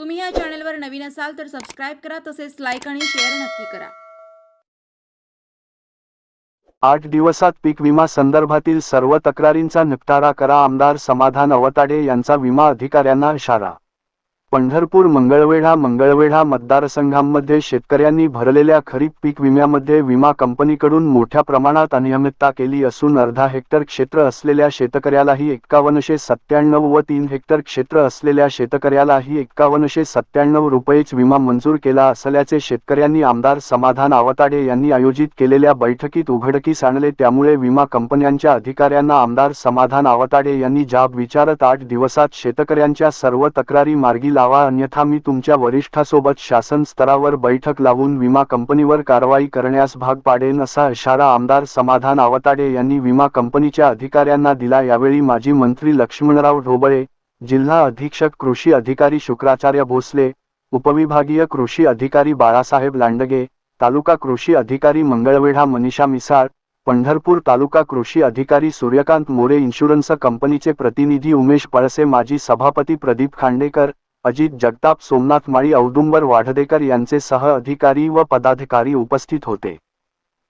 तुम्ही या चॅनलवर नवीन असाल तर सबस्क्राईब करा तसेच लाईक आणि शेअर नक्की करा. आठ दिवसात पीक विमा संदर्भातील सर्व तक्रारींचा निपटारा करा. आमदार समाधान अवताडे यांचा विमा अधिकाऱ्यांना इशारा पंढरपूर मंगळवेढा मंगळवेढा मतदारसंघांमध्ये शेतकऱ्यांनी भरलेल्या खरीप पीक विम्यामध्ये विमा कंपनीकडून मोठ्या प्रमाणात अनियमितता केली असून अर्धा हेक्टर क्षेत्र असलेल्या शेतकऱ्यालाही एक्कावन्नशे सत्त्याण्णव व तीन हेक्टर क्षेत्र असलेल्या शेतकऱ्यालाही एक्कावन्नशे सत्त्याण्णव रुपयेच विमा मंजूर केला असल्याचे शेतकऱ्यांनी आमदार समाधान आवताडे यांनी आयोजित केलेल्या बैठकीत उघडकीस आणले. त्यामुळे विमा कंपन्यांच्या अधिकाऱ्यांना आमदार समाधान आवताडे यांनी जाब विचारत आठ दिवसात शेतकऱ्यांच्या सर्व तक्रारी मार्गी लावा अन्यथा मी तुमच्या वरिष्ठासोबत शासन स्तरावर बैठक लावून विमा कंपनीवर कारवाई करण्यास भाग पाडेन असा इशारा आमदार समाधान आवताडे यांनी विमा कंपनीच्या अधिकाऱ्यांना दिला. यावेळी माजी मंत्री लक्ष्मणराव ढोबळे जिल्हा अधीक्षक कृषी अधिकारी शुक्राचार्य भोसले उपविभागीय कृषी अधिकारी बाळासाहेब लांडगे तालुका कृषी अधिकारी मंगळवेढा मनीषा मिसाळ पंढरपूर तालुका कृषी अधिकारी सूर्यकांत मोरे इन्शुरन्स कंपनीचे प्रतिनिधी उमेश पळसे माजी सभापती प्रदीप खांडेकर अजित जगताप सोमनाथ माळी औदुंबर वाढदेकर यांचे सह अधिकारी व पदाधिकारी उपस्थित होते.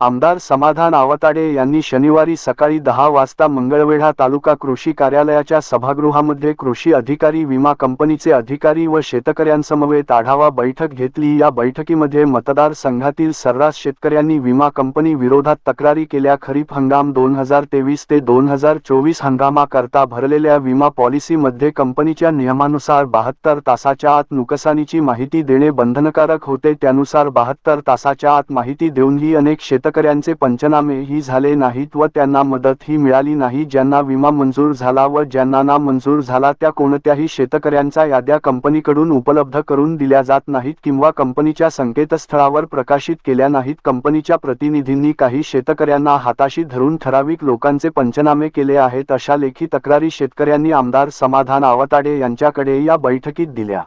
आमदार समाधान आवताडे यांनी शनिवारी सकाळी दहा वाजता मंगळवेढा तालुका कृषी कार्यालयाच्या सभागृहामध्ये कृषी अधिकारी विमा कंपनीचे अधिकारी व शेतकऱ्यांसमवेत आढावा बैठक घेतली. या बैठकीमध्ये मतदार संघातील सर्रास शेतकऱ्यांनी विमा कंपनी विरोधात तक्रारी केल्या. खरीप हंगाम दोन हजार तेवीस ते दोन हजार चोवीस हंगामाकरता भरलेल्या विमा पॉलिसीमध्ये कंपनीच्या नियमानुसार बहात्तर तासाच्या आत नुकसानीची माहिती देणे बंधनकारक होते. त्यानुसार बहात्तर तासाच्या आत माहिती देऊनही अनेक शेतकऱ्यांचे पंचनामे ही झाले नाहीत व त्यांना मदत ही मिळाली नाही. ज्यांना विमा मंजूर झाला व ज्यांना ना मंजूर झाला त्या कोणत्याही शेतकऱ्यांच्या याद्या कंपनीकडून उपलब्ध करून दिल्या जात नाहीत किंवा कंपनीच्या संकेतस्थळावर प्रकाशित केल्या नाहीत. कंपनीच्या प्रतिनिधींनी काही शेतकऱ्यांना हाताशी धरून ठराविक लोकांचे पंचनामे केले आहेत अशा लेखी तक्रारी शेतकऱ्यांनी आमदार समाधान आवताडे यांच्याकडे या बैठकीत दिल्या.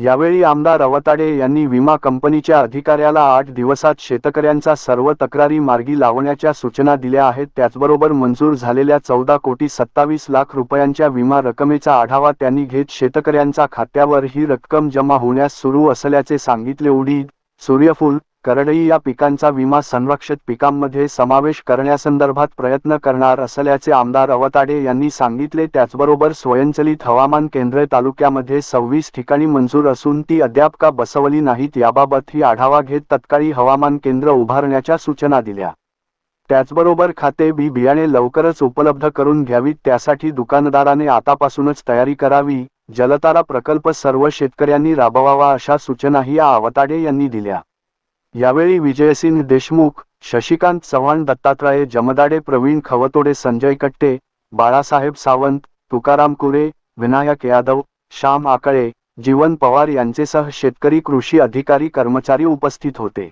यावेळी आमदार अवताडे यांनी विमा कंपनीच्या अधिकाऱ्याला आठ दिवसात शेतकऱ्यांचा सर्व तक्रारी मार्गी लावण्याच्या सूचना दिल्या आहेत. त्याचबरोबर मंजूर झालेल्या चौदा कोटी सत्तावीस लाख रुपयांच्या विमा रकमेचा आढावा त्यांनी घेत शेतकऱ्यांच्या खात्यावर ही रक्कम जमा होण्यास सुरू असल्याचे सांगितले. उडीद सूर्यफूल करडई या पिकांचा विमा संरक्षित पिकांमध्ये समावेश करण्यासंदर्भात प्रयत्न करणार असल्याचे आमदार अवताडे यांनी सांगितले. त्याचबरोबर स्वयंचलित हवामान केंद्रे तालुक्यामध्ये सव्वीस ठिकाणी मंजूर असून ती अद्याप का बसवली नाहीत याबाबतही आढावा घेत तत्काळी हवामान केंद्र उभारण्याच्या सूचना दिल्या. त्याचबरोबर खाते बी बियाणे लवकरच उपलब्ध करून घ्यावीत त्यासाठी दुकानदाराने आतापासूनच तयारी करावी. जलतारा प्रकल्प सर्व शेतकऱ्यांनी राबवावा अशा सूचनाही या आवताडे यांनी दिल्या. यावेळी विजयसिंह देशमुख शशिकांत चव्हाण दत्तात्रय जमदाडे प्रवीण खवतोडे संजय कट्टे बाळासाहेब सावंत तुकाराम कुरे विनायक यादव श्याम आकळे जीवन पवार यांचेसह शेतकरी कृषी अधिकारी कर्मचारी उपस्थित होते.